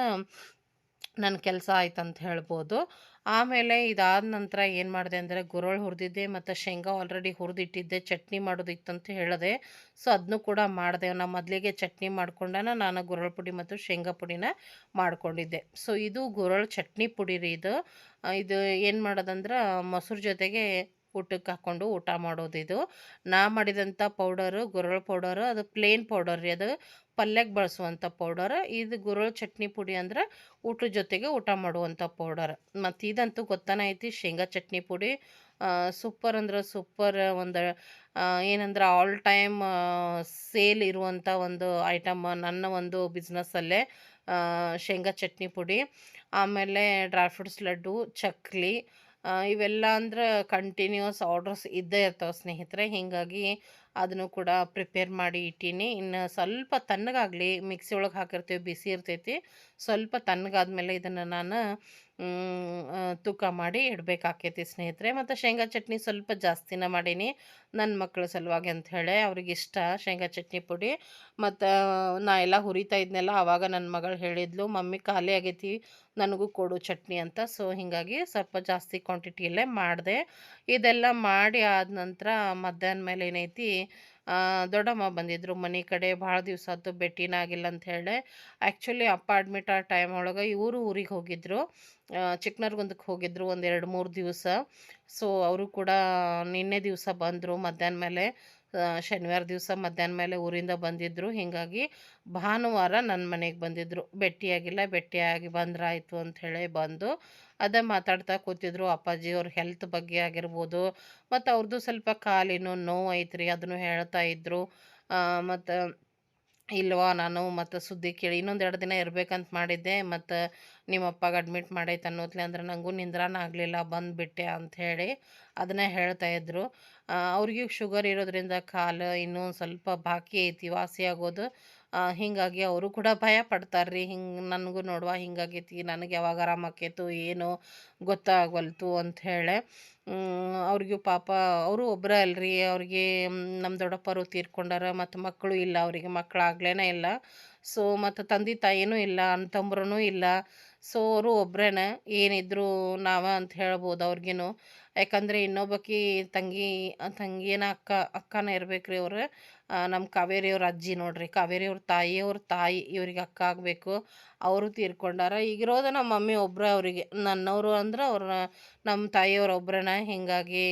ನನ್ನ ಕೆಲಸ ಆಯ್ತು ಅಂತ ಹೇಳ್ಬೋದು. ಆಮೇಲೆ ಇದಾದ ನಂತರ ಏನು ಮಾಡಿದೆ ಅಂದರೆ ಗುರೋಳ್ ಹುರಿದಿದ್ದೆ ಮತ್ತು ಶೇಂಗಾ ಆಲ್ರೆಡಿ ಹುರಿದಿಟ್ಟಿದ್ದೆ, ಚಟ್ನಿ ಮಾಡೋದಿತ್ತಂತ ಹೇಳಿದೆ. ಸೊ ಅದನ್ನು ಕೂಡ ಮಾಡಿದೆ. ನಾನು ಮೊದಲಿಗೆ ಚಟ್ನಿ ಮಾಡ್ಕೊಂಡನ, ನಾನು ಗುರೋಳ್ ಪುಡಿ ಮತ್ತು ಶೇಂಗಾ ಪುಡಿನ ಮಾಡ್ಕೊಂಡಿದ್ದೆ. ಸೊ ಇದು ಗುರೋಳ್ ಚಟ್ನಿ ಪುಡಿ ರೀ ಇದು. ಇದು ಏನು ಮಾಡೋದಂದ್ರೆ ಮೊಸರು ಜೊತೆಗೆ ಊಟಕ್ಕೆ ಹಾಕ್ಕೊಂಡು ಊಟ ಮಾಡೋದು ಇದು. ನಾ ಮಾಡಿದಂಥ ಪೌಡರು ಗುರಳ್ ಪೌಡರು, ಅದು ಪ್ಲೇನ್ ಪೌಡರ್ ರೀ ಅದು. ಪಲ್ಯಕ್ಕೆ ಬಳಸುವಂಥ ಪೌಡರ್. ಇದು ಗುರಳ್ ಚಟ್ನಿ ಪುಡಿ ಅಂದ್ರೆ ಊಟದ ಜೊತೆಗೆ ಊಟ ಮಾಡುವಂಥ ಪೌಡರ್. ಮತ್ತು ಇದಂತೂ ಗೊತ್ತಾನೆ ಐತಿ ಶೇಂಗಾ ಚಟ್ನಿ ಪುಡಿ. ಸೂಪರ್ ಅಂದ್ರೆ ಸೂಪರ್ ಒಂದು ಏನಂದ್ರೆ ಆಲ್ ಟೈಮ್ ಸೇಲ್ ಇರುವಂಥ ಒಂದು ಐಟಮ್ ನನ್ನ ಒಂದು ಬಿಸ್ನೆಸ್ಸಲ್ಲೇ ಶೇಂಗಾ ಚಟ್ನಿ ಪುಡಿ. ಆಮೇಲೆ ಡ್ರೈ ಫ್ರೂಟ್ಸ್ ಲಡ್ಡು, ಚಕ್ಲಿ ಇವೆಲ್ಲ ಅಂದ್ರೆ ಕಂಟಿನ್ಯೂಸ್ ಆರ್ಡರ್ಸ್ ಇದ್ದೇ ಇರ್ತಾವೆ ಸ್ನೇಹಿತರೆ. ಹೀಗಾಗಿ ಅದನ್ನು ಕೂಡ ಪ್ರಿಪೇರ್ ಮಾಡಿ ಇಟ್ಟೀನಿ. ಇನ್ನು ಸ್ವಲ್ಪ ತಣ್ಣಗಾಗಲಿ ಮಿಕ್ಸಿ ಒಳಗೆ ಹಾಕಿರ್ತೀವಿ, ಬಿಸಿ ಇರ್ತೈತಿ. ಸ್ವಲ್ಪ ತಣ್ಣಗಾದ್ಮೇಲೆ ಇದನ್ನು ನಾನು ತೂಕ ಮಾಡಿ ಇಡಬೇಕಾಕೈತಿ ಸ್ನೇಹಿತರೆ. ಮತ್ತು ಶೇಂಗಾ ಚಟ್ನಿ ಸ್ವಲ್ಪ ಜಾಸ್ತಿನ ಮಾಡೀನಿ. ನನ್ನ ಮಕ್ಕಳ ಸಲುವಾಗಿ ಅಂಥೇಳಿ ಅವ್ರಿಗೆ ಇಷ್ಟ ಶೇಂಗಾ ಚಟ್ನಿ ಪುಡಿ. ಮತ್ತು ನಾ ಎಲ್ಲ ಹುರಿತಾ ಇದ್ನೆಲ್ಲ ಆವಾಗ ನನ್ನ ಮಗಳು ಹೇಳಿದ್ಲು, ಮಮ್ಮಿ ಖಾಲಿ ಆಗೈತಿ, ನನಗೂ ಕೊಡು ಚಟ್ನಿ ಅಂತ. ಸೊ, ಹೀಗಾಗಿ ಸ್ವಲ್ಪ ಜಾಸ್ತಿ ಕ್ವಾಂಟಿಟಿಯಲ್ಲೇ ಮಾಡಿದೆ. ಇದೆಲ್ಲ ಮಾಡಿ ಆದ ನಂತರ ಮಧ್ಯಾಹ್ನ ಮೇಲೆ ಏನೈತಿ ದೊಡ್ಡಮ್ಮ ಬಂದಿದ್ದರು ಮನೆ ಕಡೆ ಭಾಳ ದಿವಸ ಆಯ್ತು ಭೇಟಿನ ಆಗಿಲ್ಲ ಅಂತ ಹೇಳಿ ಆ್ಯಕ್ಚುಲಿ ಅಪ್ಪ ಅಡ್ಮಿಟ್ ಆ ಟೈಮ್ ಒಳಗೆ ಇವರು ಊರಿಗೆ ಹೋಗಿದ್ದರು ಚಿಕ್ಕನರ್ಗುಂದಕ್ಕೆ ಹೋಗಿದ್ದರು ಒಂದು ಎರಡು ಮೂರು ದಿವಸ. ಸೊ ಅವರು ಕೂಡ ನಿನ್ನೆ ದಿವಸ ಬಂದರು ಮಧ್ಯಾಹ್ನ ಮೇಲೆ. ಶನಿವಾರ ದಿವಸ ಮಧ್ಯಾಹ್ನ ಮೇಲೆ ಊರಿಂದ ಬಂದಿದ್ದರು ಹೀಗಾಗಿ ಭಾನುವಾರ ನನ್ನ ಮನೆಗೆ ಬಂದಿದ್ದರು ಭೇಟಿಯಾಗಿಲ್ಲ ಭೇಟಿಯಾಗಿ ಬಂದ್ರಾಯಿತು ಅಂಥೇಳಿ ಬಂದು ಅದೇ ಮಾತಾಡ್ತಾ ಕೂತಿದ್ರು. ಅಪ್ಪಾಜಿ ಅವ್ರ ಹೆಲ್ತ್ ಬಗ್ಗೆ ಆಗಿರ್ಬೋದು, ಮತ್ತು ಅವ್ರದ್ದು ಸ್ವಲ್ಪ ಕಾಲಿನ ನೋವು ಐತ್ರಿ ಅದನ್ನು ಹೇಳ್ತಾ ಇದ್ದರು ಮತ್ತು ಇಲ್ವಾ ನಾನು ಮತ್ತು ಸುದ್ದಿ ಕೇಳಿ ಇನ್ನೊಂದು ಎರಡು ದಿನ ಇರಬೇಕಂತ ಮಾಡಿದ್ದೆ, ಮತ್ತು ನಿಮ್ಮ ಅಪ್ಪಗೆ ಅಡ್ಮಿಟ್ ಮಾಡೈತೆ ಅನ್ನೋತ್ಲೆ ಅಂದ್ರೆ ನನಗೂ ನಿಂದ್ರಾನ ಆಗಲಿಲ್ಲ, ಬಂದುಬಿಟ್ಟೆ ಅಂಥೇಳಿ ಅದನ್ನೇ ಹೇಳ್ತಾ ಇದ್ದರು ಅವ್ರಿಗೂ ಶುಗರ್ ಇರೋದ್ರಿಂದ ಕಾಲು ಇನ್ನೂ ಸ್ವಲ್ಪ ಬಾಕಿ ಐತಿ, ವಾಸಿ ಆಗೋದು. ಹೀಗಾಗಿ ಅವರು ಕೂಡ ಭಯ ಪಡ್ತಾರೆ ರೀ ಹಿಂಗೆ ನನಗೂ ನೋಡುವ, ಹಿಂಗಾಗೈತಿ, ನನಗೆ ಯಾವಾಗ ಆರಾಮ ಏನೋ ಏನು ಗೊತ್ತಾಗವಲ್ತು ಅಂಥೇಳಿ ಅವ್ರಿಗೂ ಪಾಪ ಅವರು ಒಬ್ಬರೇ ಅಲ್ರಿ. ಅವ್ರಿಗೆ ನಮ್ಮ ದೊಡ್ಡಪ್ಪರು ತೀರ್ಕೊಂಡಾರ ಮತ್ತು ಮಕ್ಕಳು ಇಲ್ಲ, ಅವರಿಗೆ ಮಕ್ಕಳಾಗ್ಲೇ ಇಲ್ಲ. ಸೊ, ಮತ್ತು ತಂದೆ ತಾಯಿನೂ ಇಲ್ಲ ತಮ್ಮರೂ ಇಲ್ಲ. ಸೊ, ಅವರು ಒಬ್ಬರೇನೆ ಏನಿದ್ರು ನಾವ ಅಂತ ಹೇಳ್ಬೋದು ಅವ್ರಿಗೇನು. ಯಾಕಂದರೆ ಇನ್ನೊಬ್ಬಕಿ ತಂಗಿ, ತಂಗಿನ ಅಕ್ಕ, ಅಕ್ಕನೇ ಇರ್ಬೇಕು ರೀ ಅವ್ರು. ನಮ್ಮ ಕಾವೇರಿಯವ್ರ ಅಜ್ಜಿ ನೋಡ್ರಿ, ಕಾವೇರಿಯವ್ರ ತಾಯಿಯವ್ರ ತಾಯಿ ಇವ್ರಿಗೆ ಅಕ್ಕ ಆಗಬೇಕು. ಅವರು ತೀರ್ಕೊಂಡಾರ. ಈಗಿರೋದು ನಮ್ಮ ಮಮ್ಮಿ ಒಬ್ಬರೇ ಅವರಿಗೆ. ನನ್ನವರು ಅಂದ್ರೆ ಅವ್ರ ನಮ್ಮ ತಾಯಿಯವ್ರು ಒಬ್ರನ. ಹೀಗಾಗಿ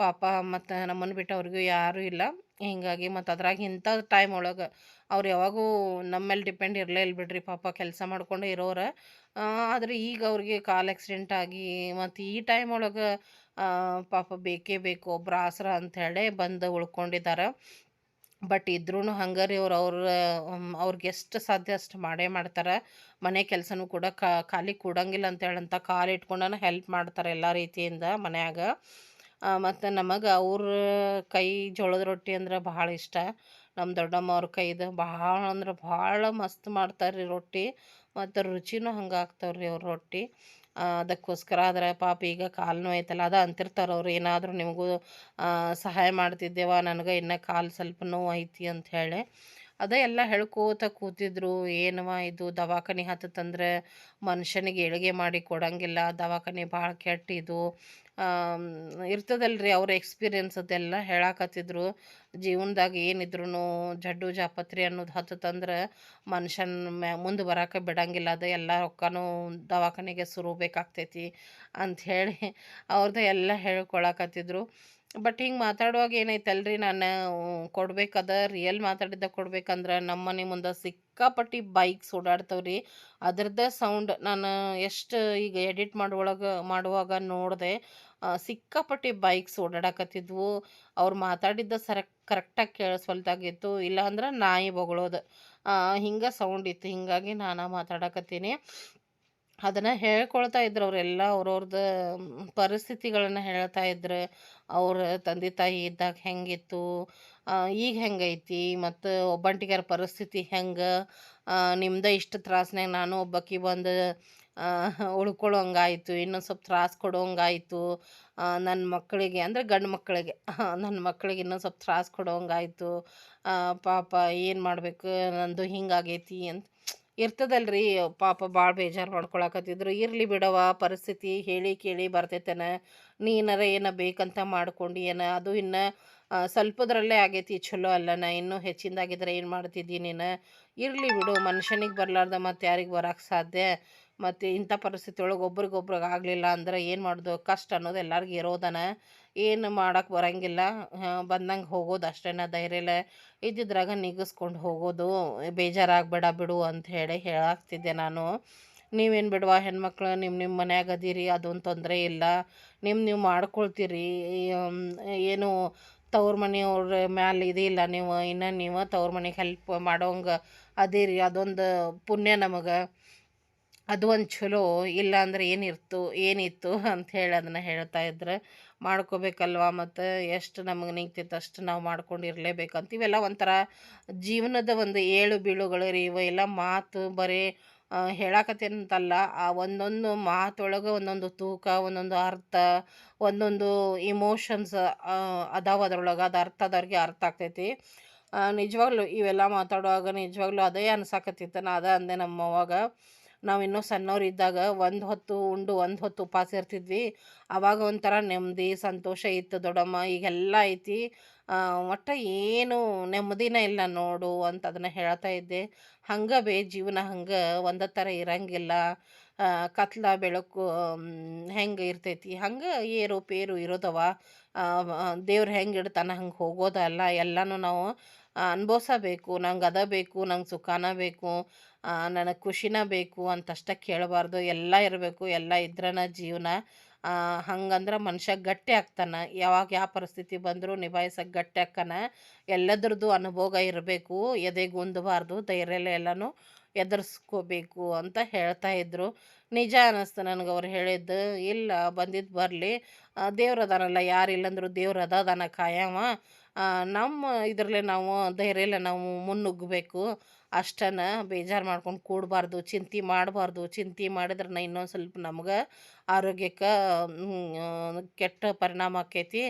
ಪಾಪ ಮತ್ತು ನಮ್ಮನ್ನು ಬಿಟ್ಟು ಅವ್ರಿಗೂ ಯಾರೂ ಇಲ್ಲ. ಹೀಗಾಗಿ ಮತ್ತು ಅದ್ರಾಗ ಇಂಥ ಟೈಮ್ ಒಳಗೆ ಅವ್ರು ಯಾವಾಗೂ ನಮ್ಮ ಮೇಲೆ ಡಿಪೆಂಡ್ ಇರಲೇ ಇಲ್ಲ ಬಿಡ್ರಿ. ಪಾಪ ಕೆಲಸ ಮಾಡ್ಕೊಂಡು ಇರೋರು. ಆದರೆ ಈಗ ಅವ್ರಿಗೆ ಕಾಲ್ ಆಕ್ಸಿಡೆಂಟ್ ಆಗಿ ಮತ್ತು ಈ ಟೈಮ್ ಒಳಗೆ ಪಾಪ ಬೇಕೇ ಬೇಕು. ಒಬ್ರು ಆಸರ ಅಂಥೇಳಿ ಬಂದು ಉಳ್ಕೊಂಡಿದ್ದಾರೆ ಬಟ್ ಇದ್ರೂ ಹಂಗೆ ರೀ ಅವ್ರು ಅವ್ರ ಅವ್ರಿಗೆ ಎಷ್ಟು ಸಾಧ್ಯ ಅಷ್ಟು ಮಾಡೇ ಮಾಡ್ತಾರೆ. ಮನೆ ಕೆಲಸನೂ ಕೂಡ ಖಾಲಿ ಕೂಡಂಗಿಲ್ಲ ಅಂತೇಳಂತ ಕಾಲು ಇಟ್ಕೊಂಡನ ಹೆಲ್ಪ್ ಮಾಡ್ತಾರೆ ಎಲ್ಲ ರೀತಿಯಿಂದ ಮನ್ಯಾಗ. ಮತ್ತು ನಮಗೆ ಅವ್ರ ಕೈ ಜೋಳದ ರೊಟ್ಟಿ ಅಂದ್ರೆ ಭಾಳ ಇಷ್ಟ. ನಮ್ಮ ದೊಡ್ಡಮ್ಮ ಅವ್ರ ಕೈದು ಭಾಳ ಅಂದ್ರೆ ಭಾಳ ಮಸ್ತ್ ಮಾಡ್ತಾರೆ ರೀ ರೊಟ್ಟಿ. ಮತ್ತು ರುಚಿನೂ ಹಂಗೆ ಆಗ್ತಾವ್ರಿ ಅವ್ರ ರೊಟ್ಟಿ. ಅದಕ್ಕೋಸ್ಕರ ಆದ್ರೆ ಪಾಪ ಈಗ ಕಾಲು ನೋಯ್ತಲ್ಲ, ಅದು ಅಂತಿರ್ತಾರೆ ಅವ್ರು. ಏನಾದರೂ ನಿಮಗೂ ಸಹಾಯ ಮಾಡ್ತಿದ್ದೇವ? ನನಗೆ ಇನ್ನು ಕಾಲು ಸ್ವಲ್ಪ ನೋವು ಐತಿ ಅಂತ ಹೇಳಿ. ಅದೇ ಎಲ್ಲ ಹೇಳ್ಕೋತ ಕೂತಿದ್ರು. ಏನವ ಇದು? ದವಾಖಾನೆ ಹತ್ತತಂದ್ರೆ ಮನುಷ್ಯನಿಗೆ ಏಳಿಗೆ ಮಾಡಿ ಕೊಡಂಗಿಲ್ಲ. ದವಾಖಾನೆ ಭಾಳ ಕೆಟ್ಟ ಇದು. ಇರ್ತದಲ್ರಿ ಅವ್ರ ಎಕ್ಸ್ಪೀರಿಯನ್ಸ್ ಅದೆಲ್ಲ ಹೇಳಾಕತ್ತಿದ್ರು. ಜೀವನದಾಗ ಏನಿದ್ರೂ ಜಡ್ಡು ಜಾಪತ್ರಿ ಅನ್ನೋದು ಹತ್ತತಂದ್ರೆ ಮನುಷ್ಯನ ಮ್ಯಾ ಮುಂದೆ ಬರೋಕೆ ಬಿಡಂಗಿಲ್ಲ. ಅದು ಎಲ್ಲ ರೊಕ್ಕನೂ ದವಾಖಾನೆಗೆ ಸುರುಬೇಕಾಗ್ತೈತಿ ಅಂಥೇಳಿ ಅವ್ರದ್ದು ಎಲ್ಲ ಹೇಳ್ಕೊಳಕತ್ತಿದ್ರು. ಬಟ್ ಹಿಂಗೆ ಮಾತಾಡುವಾಗ ಏನೈತಲ್ರಿ ನಾನು ಕೊಡ್ಬೇಕದ, ರಿಯಲ್ ಮಾತಾಡಿದ್ದ ಕೊಡ್ಬೇಕಂದ್ರೆ ನಮ್ಮ ಮನೆ ಮುಂದೆ ಸಿಕ್ಕಾಪಟ್ಟಿ ಬೈಕ್ಸ್ ಓಡಾಡ್ತಾವ್ರಿ. ಅದ್ರದ್ದೇ ಸೌಂಡ್ ನಾನು ಎಷ್ಟು ಈಗ ಎಡಿಟ್ ಮಾಡುವೊಳಗೆ, ಮಾಡುವಾಗ ನೋಡಿದೆ ಸಿಕ್ಕಾಪಟ್ಟಿ ಬೈಕ್ಸ್ ಓಡಾಡಕತ್ತಿದ್ವು. ಅವ್ರು ಮಾತಾಡಿದ್ದ ಸರ ಕರೆಕ್ಟಾಗಿ ಕೇಳಿಸ್ವಲ್ದಾಗಿತ್ತು. ಇಲ್ಲಾಂದ್ರೆ ನಾಯಿ ಬೊಗಳೋದು. ಹಿಂಗೆ ಸೌಂಡ್ ಇತ್ತು. ಹಿಂಗಾಗಿ ನಾನು ಮಾತಾಡಕತ್ತೀನಿ. ಅದನ್ನು ಹೇಳ್ಕೊಳ್ತಾ ಇದ್ರು ಅವರೆಲ್ಲ ಅವ್ರವ್ರದ್ದು ಪರಿಸ್ಥಿತಿಗಳನ್ನು ಹೇಳ್ತಾ ಇದ್ರು. ಅವ್ರ ತಂದೆ ತಾಯಿ ಇದ್ದಾಗ ಹೆಂಗಿತ್ತು? ಈಗ ಹೆಂಗೈತಿ? ಮತ್ತು ಒಬ್ಬಂಟಿಗಾರ ಪರಿಸ್ಥಿತಿ ಹೆಂಗೆ? ನಿಮ್ದು ಇಷ್ಟು ತ್ರಾಸ್ನಾಗ ನಾನು ಒಬ್ಬಾಕಿ ಬಂದು ಉಳ್ಕೊಳ್ಳೋಂಗಾಯ್ತು, ಇನ್ನೊಂದು ಸ್ವಲ್ಪ ತ್ರಾಸು ಕೊಡೋಂಗಾಯಿತು ನನ್ನ ಮಕ್ಕಳಿಗೆ, ಅಂದರೆ ಗಂಡು ಮಕ್ಕಳಿಗೆ ನನ್ನ ಮಕ್ಕಳಿಗೆ ಇನ್ನೊಂದು ಸ್ವಲ್ಪ ತ್ರಾಸು ಕೊಡೋಂಗಾಯಿತು ಪಾಪ ಏನು ಮಾಡಬೇಕು, ನಂದು ಹಿಂಗಾಗೈತಿ ಅಂತ. ಇರ್ತದಲ್ರಿ, ಪಾಪ ಭಾಳ ಬೇಜಾರು ಮಾಡ್ಕೊಳಕತ್ತಿದ್ರು. ಇರಲಿ ಬಿಡವ ಪರಿಸ್ಥಿತಿ ಹೇಳಿ ಕೇಳಿ ಬರ್ತೈತೇನ. ನೀನಾರ ಏನ ಬೇಕಂತ ಮಾಡ್ಕೊಂಡು ಏನ. ಅದು ಇನ್ನು ಸ್ವಲ್ಪದ್ರಲ್ಲೇ ಆಗೈತಿ ಚಲೋ ಅಲ್ಲನ. ಇನ್ನೂ ಹೆಚ್ಚಿಂದಾಗಿದ್ರೆ ಏನು ಮಾಡ್ತಿದ್ದೀನಿ ನೀನು? ಇರಲಿ ಬಿಡು, ಮನುಷ್ಯನಿಗೆ ಬರಲಾರ್ದ ಮತ್ತು ಯಾರಿಗೆ ಬರೋಕ್ಕೆ ಸಾಧ್ಯ? ಮತ್ತು ಇಂಥ ಪರಿಸ್ಥಿತಿ ಒಳಗೆ ಒಬ್ರಿಗೊಬ್ರಿಗೆ ಆಗಲಿಲ್ಲ ಅಂದ್ರೆ ಏನು ಮಾಡೋದು? ಕಷ್ಟ ಅನ್ನೋದು ಎಲ್ಲರಿಗೂ ಇರೋದನ. ಏನು ಮಾಡೋಕ್ಕೆ ಬರಂಗಿಲ್ಲ. ಬಂದಂಗೆ ಹೋಗೋದು ಅಷ್ಟೇನ ಧೈರ್ಯಲ್ಲ ಇದ್ದಿದ್ರಾಗ ನಿಗಿಸ್ಕೊಂಡು ಹೋಗೋದು. ಬೇಜಾರಾಗಬೇಡ ಬಿಡು ಅಂತ ಹೇಳಿ ಹೇಳಾಕ್ತಿದ್ದೆ ನಾನು. ನೀವೇನು ಬಿಡುವ ಹೆಣ್ಮಕ್ಳು ನಿಮ್ಮ ನಿಮ್ಮ ಮನ್ಯಾಗ ಅದೀರಿ, ಅದೊಂದು ತೊಂದರೆ ಇಲ್ಲ. ನಿಮ್ಮ ನೀವು ಮಾಡ್ಕೊಳ್ತೀರಿ. ಏನು ತವ್ರ ಮನೆಯವ್ರ ಮ್ಯಾಲೆ ಇದಿಲ್ಲ ನೀವು. ಇನ್ನು ನೀವು ತವ್ರ ಮನೆಗೆ ಹೆಲ್ಪ್ ಮಾಡೋಂಗೆ ಅದೀರಿ. ಅದೊಂದು ಪುಣ್ಯ ನಮಗೆ. ಅದು ಒಂದು ಚಲೋ ಇಲ್ಲ ಅಂದ್ರೆ ಏನಿರ್ತು ಏನಿತ್ತು ಅಂಥೇಳಿ ಅದನ್ನು ಹೇಳ್ತಾ ಇದ್ರೆ, ಮಾಡ್ಕೋಬೇಕಲ್ವಾ ಮತ್ತು ಎಷ್ಟು ನಮಗೆ ನಿಂತಿತ್ತು ಅಷ್ಟು ನಾವು ಮಾಡ್ಕೊಂಡು ಇರಲೇಬೇಕಂತ ಇವೆಲ್ಲ ಒಂಥರ ಜೀವನದ ಒಂದು ಏಳು ಬೀಳುಗಳು ರೀ. ಇವೆಲ್ಲ ಮಾತು ಬರೀ ಹೇಳಾಕತ್ತೇನಂತಲ್ಲ, ಆ ಒಂದೊಂದು ಮಾತೊಳಗೆ ಒಂದೊಂದು ತೂಕ, ಒಂದೊಂದು ಅರ್ಥ, ಒಂದೊಂದು ಇಮೋಷನ್ಸ್ ಅದಾವ ಅದ್ರೊಳಗೆ. ಅದು ಅರ್ಥ ಆದವ್ರಿಗೆ ಅರ್ಥ ಆಗ್ತೈತಿ. ನಿಜವಾಗ್ಲೂ ಇವೆಲ್ಲ ಮಾತಾಡುವಾಗ ನಿಜವಾಗ್ಲೂ ಅದೇ ಅನ್ಸಾಕತ್ತಿತ್ತು. ನಾ ಅದೇ ಅಂದೆ ನಮ್ಮ ಅವಾಗ ನಾವು ಇನ್ನೂ ಸಣ್ಣವ್ರು ಒಂದು ಹೊತ್ತು ಉಂಡು, ಒಂದು ಹೊತ್ತು ಉಪವಾಸ ಇರ್ತಿದ್ವಿ. ಆವಾಗ ಒಂಥರ ನೆಮ್ಮದಿ ಸಂತೋಷ ಇತ್ತು ದೊಡ್ಡಮ್ಮ. ಈಗೆಲ್ಲ ಐತಿ. ಒಟ್ಟು ಏನು ನೆಮ್ಮದಿನೇ ಇಲ್ಲ ನೋಡು ಅಂತ ಅದನ್ನು ಹೇಳ್ತಾ ಇದ್ದೆ. ಹಂಗೆ ಬೇ, ಜೀವನ ಹಂಗೆ ಒಂದೇ ಥರ ಇರಂಗಿಲ್ಲ. ಕತ್ಲ, ಬೆಳಕು ಹೆಂಗೆ ಇರ್ತೈತಿ? ಹಂಗೆ ಏರು, ಪೇರು ಇರೋದವ. ದೇವ್ರು ಹೆಂಗೆ ಇಡ್ತಾನೆ, ಹಂಗೆ ಹೋಗೋದಲ್ಲ ಎಲ್ಲನೂ ನಾವು ಅನುಭವಿಸಬೇಕು. ನಂಗೆ ಅದ ಬೇಕು, ನಂಗೆ ಸುಖಾನ ಬೇಕು. ನನಗೆ ಖುಷಿನ ಬೇಕು ಅಂತಷ್ಟ ಕೇಳಬಾರ್ದು. ಎಲ್ಲ ಇರಬೇಕು, ಎಲ್ಲ ಇದ್ರನ ಜೀವನ. ಹಂಗಂದ್ರೆ ಮನುಷ್ಯ ಗಟ್ಟಿ ಆಗ್ತಾನೆ. ಯಾವಾಗ ಯಾವ ಪರಿಸ್ಥಿತಿ ಬಂದರೂ ನಿಭಾಯಿಸೋಕೆ ಗಟ್ಟಿ ಆಕ್ಕಾನ ಎಲ್ಲದ್ರದ್ದು ಅನುಭೋಗ ಇರಬೇಕು. ಎದೆಗುಂದಬಾರ್ದು ಧೈರ್ಯಲೆ ಎಲ್ಲನೂ ಎದುರಿಸ್ಕೋಬೇಕು ಅಂತ ಹೇಳ್ತಾ ಇದ್ರು. ನಿಜ ಅನ್ನಿಸ್ತು ನನಗೆ ಅವ್ರು ಹೇಳಿದ್ದು. ಇಲ್ಲ ಬಂದಿದ್ದು ಬರಲಿ. ದೇವ್ರು ಅದಾನಲ್ಲ, ಯಾರು ಇಲ್ಲಂದ್ರು ದೇವ್ರು ಅದ ಅದಾನ ಕಾಯವ ನಮ್ಮ ಇದರಲ್ಲೇ ನಾವು ಧೈರ್ಯಲೆ ನಾವು ಮುನ್ನುಗ್ಗಬೇಕು. ಅಷ್ಟನ್ನ ಬೇಜಾರು ಮಾಡ್ಕೊಂಡು ಕೂಡಬಾರ್ದು, ಚಿಂತೆ ಮಾಡಬಾರ್ದು. ಚಿಂತೆ ಮಾಡಿದ್ರೆ ಇನ್ನೊಂದು ಸ್ವಲ್ಪ ನಮ್ಗೆ ಆರೋಗ್ಯಕ್ಕೆ ಕೆಟ್ಟ ಪರಿಣಾಮ ಆಕೈತಿ.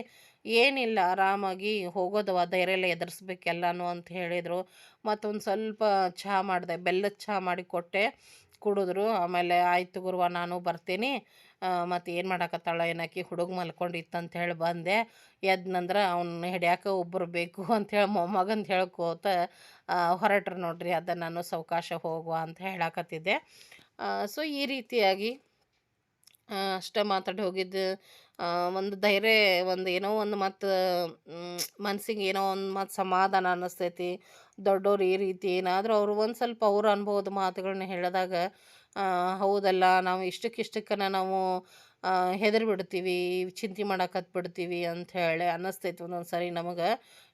ಏನಿಲ್ಲ, ಆರಾಮಾಗಿ ಹೋಗೋದವ ಧೈರ್ಯಲೆ ಎದುರಿಸ್ಬೇಕೆಲ್ಲನೂ ಅಂತ ಹೇಳಿದರು. ಮತ್ತೊಂದು ಸ್ವಲ್ಪ ಚಹಾ ಮಾಡಿದೆ, ಬೆಲ್ಲದ ಚಹಾ ಮಾಡಿ ಕೊಟ್ಟೆ, ಕುಡಿದ್ರು. ಆಮೇಲೆ ಆಯ್ತು ಗುರುವ, ನಾನು ಬರ್ತೀನಿ. ಮತ್ತು ಏನು ಮಾಡಾಕತ್ತಾಳ ಏನಾಕಿ ಹುಡುಗ ಮಲ್ಕೊಂಡಿತ್ತು ಅಂತ ಹೇಳಿ ಬಂದೆ ಎದ್ನಂದ್ರೆ ಅವ್ನ ಹಿಡ್ಯಾಕ ಒಬ್ಬರು ಬೇಕು ಅಂಥೇಳಿ ಮೊಮ್ಮಗಂದು ಹೇಳ್ಕೋತ ಹೊರಟ್ರು ನೋಡ್ರಿ ಅದ ನಾನು ಸಾವಕಾಶ ಹೋಗುವ ಅಂತ ಹೇಳಾಕತ್ತಿದ್ದೆ. ಸೊ ಈ ರೀತಿಯಾಗಿ ಅಷ್ಟೇ ಮಾತಾಡಿ ಹೋಗಿದ್ದು ಒಂದು ಧೈರ್ಯ, ಒಂದು ಏನೋ ಒಂದು ಮತ್ತು ಮನ್ಸಿಗೆ ಏನೋ ಒಂದು ಮತ್ತು ಸಮಾಧಾನ ಅನ್ನಿಸ್ತೈತಿ ದೊಡ್ಡವ್ರು ಈ ರೀತಿ ಏನಾದರೂ ಅವರು ಒಂದು ಸ್ವಲ್ಪ ಅವ್ರ ಅನುಭವದ ಮಾತುಗಳನ್ನ ಹೇಳಿದಾಗ ಹೌದಲ್ಲ, ನಾವು ಇಷ್ಟಕ್ಕಿಷ್ಟಕ್ಕನ ನಾವು ಹೆದರಿ ಬಿಡ್ತೀವಿ ಚಿಂತೆ ಮಾಡಕತ್ ಬಿಡ್ತೀವಿ ಅಂತ ಹೇಳಿ ಅನ್ನಿಸ್ತೈತಿ ಒಂದೊಂದು ಸಾರಿ ನಮಗೆ.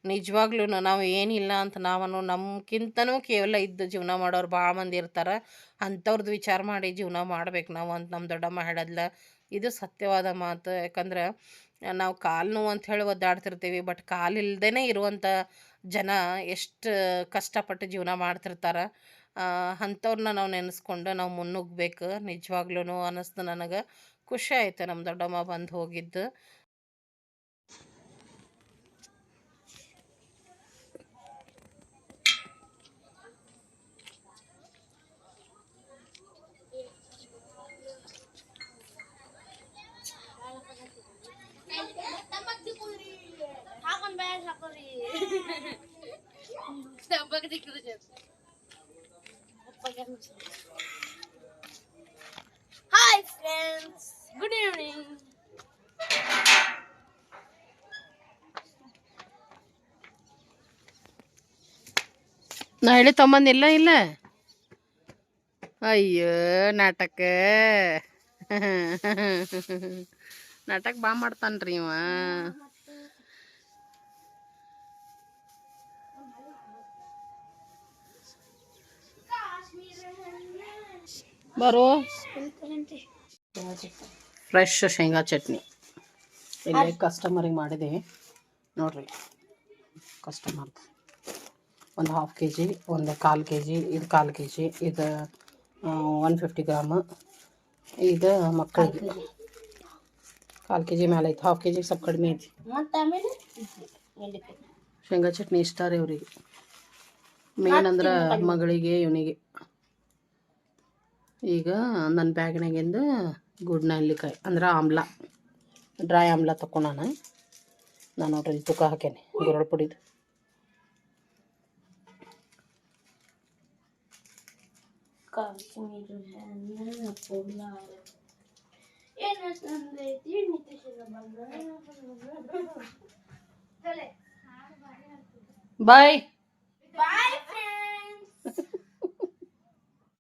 ನಿಜವಾಗ್ಲೂ ನಾವು ಏನಿಲ್ಲ ಅಂತ ನಾವನು ನಮ್ಗಿಂತನೂ ಕೇವಲ ಇದ್ದು ಜೀವನ ಮಾಡೋರು ಭಾಳ ಮಂದಿ ಇರ್ತಾರೆ. ಅಂಥವ್ರದ್ದು ವಿಚಾರ ಮಾಡಿ ಜೀವನ ಮಾಡ್ಬೇಕು ನಾವು ಅಂತ ನಮ್ಮ ದೊಡ್ಡಮ್ಮ ಹೇಳದ್ಲ. ಇದು ಸತ್ಯವಾದ ಮಾತು. ಯಾಕಂದ್ರೆ ನಾವು ಕಾಲು ನೋವು ಅಂತ ಹೇಳಿ ಒದ್ದಾಡ್ತಿರ್ತೀವಿ, ಬಟ್ ಕಾಲಿಲ್ದೇ ಇರುವಂಥ ಜನ ಎಷ್ಟು ಕಷ್ಟಪಟ್ಟು ಜೀವನ ಮಾಡ್ತಿರ್ತಾರೆ. ಅಂಥವ್ರನ್ನ ನಾವು ನೆನೆಸ್ಕೊಂಡು ನಾವು ಮುನ್ನುಗ್ಬೇಕು ನಿಜವಾಗ್ಲೂ ಅನ್ನಿಸ್ತು ನನಗೆ. ಖುಷಿ ಆಯ್ತು ನಮ್ಮ ದೊಡ್ಡಮ್ಮ ಬಂದು ಹೋಗಿದ್ದು. ಹಾಕೊಂಡ್ bag ಹಾಕೋರಿ. Hi friends good evening ನಾ ಹೇಳಿ ತೊಂಬಂದಿಲ್ಲ ಇಲ್ಲ. ಅಯ್ಯೋ ನಾಟಕ. ನಾಟಕ ಬಾ ಮಾಡ್ತಾನ್ರಿ ಇವ. ಬರೋ ಫ್ರೆಶ್ ಶೇಂಗಾ ಚಟ್ನಿ. ಇಲ್ಲಿ ಕಸ್ಟಮರಿಗೆ ಮಾಡಿದೆ. ನೋಡ್ರಿ. ಕಸ್ಟಮರ್ ಒಂದು ಹಾಫ್ ಕೆ ಜಿ ಒಂದು ಕಾಲು ಕೆ ಜಿ ಇದು ಕಾಲು ಕೆ ಜಿ ಇದು ಒನ್ ಫಿಫ್ಟಿ ಗ್ರಾಮ್. ಇದು ಮಕ್ಕಳಿಗೆ. ಕಾಲು ಕೆ ಜಿ ಮೇಲೆ ಐತೆ. ಹಾಫ್ ಕೆ ಜಿಗೆ ಸ್ವಲ್ಪ ಕಡಿಮೆ ಐತಿ. ಮತ್ತೆ ಆಮೇಲೆ? ಶೇಂಗಾ ಚಟ್ನಿ ಇಷ್ಟ ರೀ ಅವರಿಗೆ. ಮೇನ್ ಅಂದ್ರೆ ಮಗಳಿಗೆ ಇವನಿಗೆ. ಈಗ ನನ್ನ ಬ್ಯಾಗ್ನಾಗಿಂದ ಗುಡ್ ನೆಲ್ಲಿಕಾಯಿ ಅಂದ್ರೆ ಆಮ್ಲ ಡ್ರೈ ಆಮ್ಲ ತಕೊಂಡಾನ ನಾನು ನೋಡ್ರಿ ಇಲ್ಲಿ ತುಕ ಹಾಕೇನೆ ಗುರಳ್ ಪುಡಿದು. ಬಾಯ್. ಬಾಯ್.